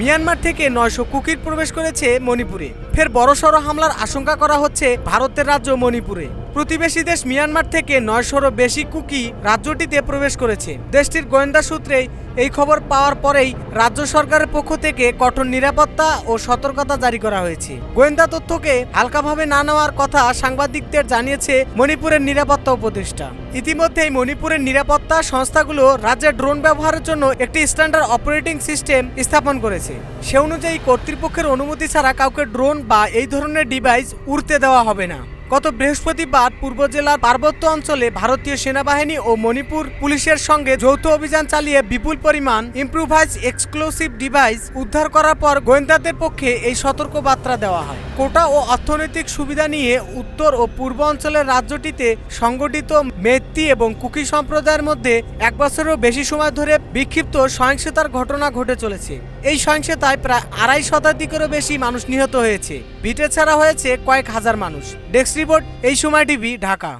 Myanmar থেকে নয়শো কুকির প্রবেশ করেছে মণিপুরে। ফের বড়সড় হামলার আশঙ্কা করা হচ্ছে ভারতের রাজ্য মণিপুরে। প্রতিবেশী দেশ মিয়ানমার থেকে নয়শোরও বেশি কুকি রাজ্যটিতে প্রবেশ করেছে। দেশটির গোয়েন্দা সূত্রে এই খবর পাওয়ার পরেই রাজ্য সরকারের পক্ষ থেকে কঠোর নিরাপত্তা ও সতর্কতা জারি করা হয়েছে। গোয়েন্দা তথ্যকে হালকাভাবে না নেওয়ার কথা সাংবাদিকদের জানিয়েছে মণিপুরের নিরাপত্তা উপদেষ্টা। ইতিমধ্যেই মণিপুরের নিরাপত্তা সংস্থাগুলো রাজ্যে ড্রোন ব্যবহারের জন্য একটি স্ট্যান্ডার্ড অপারেটিং সিস্টেম স্থাপন করেছে। সে অনুযায়ী কর্তৃপক্ষের অনুমতি ছাড়া কাউকে ড্রোন বা এই ধরনের ডিভাইস উড়তে দেওয়া হবে না। গত বৃহস্পতিবার পূর্ব জেলার পার্বত্য অঞ্চলে ভারতীয় সেনাবাহিনী ও মণিপুর পুলিশের সঙ্গে যৌথ অভিযান চালিয়ে বিপুল পরিমাণ ইম্প্রুভাইজ এক্সক্লুসিভ ডিভাইস উদ্ধার করার পর গোয়েন্দাদের পক্ষে এই সতর্ক বার্তা দেওয়া হয়। কোটা ও অর্থনৈতিক সুবিধা নিয়ে উত্তর ও পূর্ব অঞ্চলের রাজ্যটিতে সংগঠিত মেত্তি এবং কুকি সম্প্রদায়ের মধ্যে এক বছরেরও বেশি সময় ধরে বিক্ষিপ্ত সহিংসতার ঘটনা ঘটে চলেছে। এই সহিংসতায় প্রায় আড়াই শতাধিকেরও বেশি মানুষ নিহত হয়েছে। বিটে ছাড়া হয়েছে কয়েক হাজার মানুষ। ডেস্ক রিপোর্ট এই সময় টিভি ঢাকা।